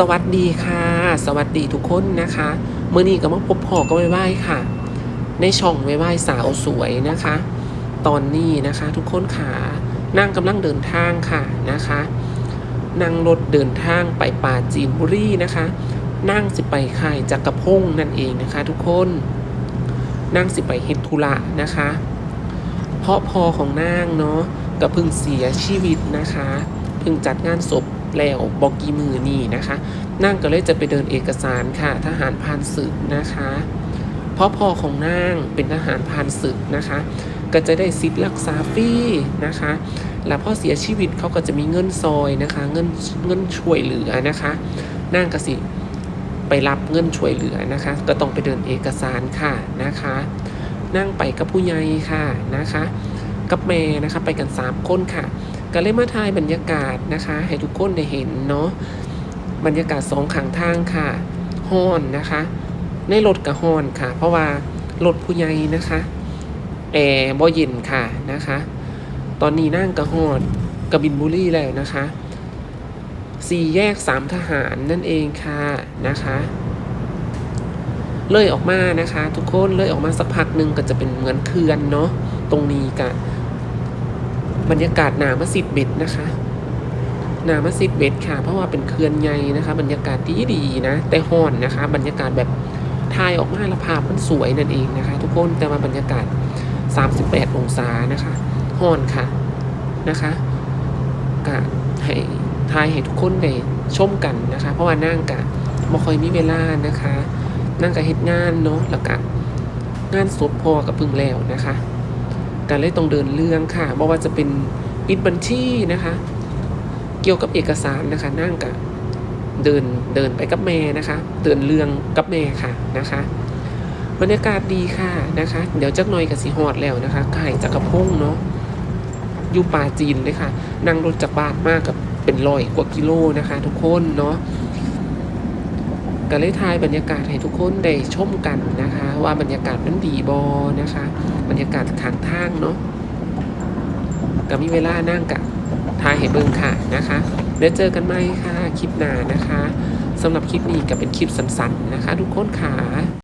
สวัสดีค่ะ สวัสดีทุกคนนะคะเมื่อนี้ก็มาพบพอก็ไหว้ค่ะ ในช่องไหว้สาวสวยนะคะ ตอนนี้นะคะทุกคนขานั่งกำลังเดินทางค่ะนะคะนั่งรถเดินทางไปป่าจีนบุรีนะคะ นั่งสิไปค่ายจักรพงนั่นเองนะคะ ทุกคนนั่งสิไปเฮ็ดธุระนะคะ เพราะพอของนางเนาะก็เพิ่งเสียชีวิตนะคะ พิ่งจัดงานศพแล้วบอกกี่มือนี่นะคะนางก็เลยจะไปเดินเอกสารค่ะ ทหารพานศึกนะคะเพราะพ่อของนางเป็นทหารพานศึกนะคะ ก็จะได้สิทธิ์รักษาฟรีนะคะ แล้วพอเสียชีวิตเขาก็จะมีเงินซอยนะคะ เงินเงินช่วยเหลือนะคะนางก็สิไปรับเงินช่วยเหลือนะคะ ก็ต้องไปเดินเอกสารค่ะนะคะ นั่งไปกับผู้ใหญ่ค่ะนะคะ กับแม่นะคะไปกัน3คนค่ะ ก็เลยมาถ่ายบรรยากาศนะคะ ให้ทุกคนได้เห็นเนาะบรรยากาศสองข้างทางค่ะฮ้อนนะคะ ในรถกับฮ้อนค่ะ เพราะว่ารถผู้ใหญ่นะคะแอร์บ่เย็นค่ะนะคะ ตอนนี้นั่งกระฮอดกระบินบุรีแล้วนะคะสี่แยกสามทหารนั่นเองค่ะนะคะ เลยออกมานะคะ ทุกคนเลยออกมาสักพักหนึ่งก็จะเป็นเหมือนเขื่อนเนาะตรงนี้กับ บรรยากาศหนามาสิบเบ็ดนะคะหนามาสิบเบ็ดค่ะ เพราะว่าเป็นเขื่อนใหญ่นะคะ บรรยากาศดีดีๆนะ แต่ห้อนนะคะ บรรยากาศแบบถ่ายออกมาและภาพมันสวยนั่นเองนะคะ ทุกคนแต่ว่าบรรยากาศ 38 องศานะคะห้อนค่ะนะคะกะให้ทายให้ทุกคนได้ชมกันนะคะ เพราะว่านั่งกะบ่ค่อยมีเวลานะคะ นั่งกับเฮ็ดงานเนาะแล้วก็งานศพพอกับพึ่งแล้วนะคะ การเลยต้องเดินเรื่องค่ะบ่ว่าจะเป็นปิดบัญชีนะคะ เกี่ยวกับเอกสารนะคะ นั่งกับเดินเดินไปกับแม่นะคะ เดินเรื่องกับแม่ค่ะนะคะบรรยากาศดีค่ะนะคะ เดี๋ยวจักหน่อยกับสีฮอดแล้วนะคะไก่จักรพงเนาะอยู่ป่าจีนเลยค่ะ นั่งรถจากบ้านมากกับเป็นร้อยกว่ากิโลนะคะ ทุกคนเนาะ ก็เลยทายบรรยากาศให้ทุกคนได้ชมกันนะคะ ว่าบรรยากาศมันดีบอนะคะ บรรยากาศขางทางเนาะก็มีเวลานั่งกับทายให้เบิ่งค่ะนะคะเดี๋ยวเจอกันไหมค่ะคลิปหน้านะคะสำหรับคลิปนี้ก็เป็นคลิปสั้นๆนะคะ ทุกคนค่ะ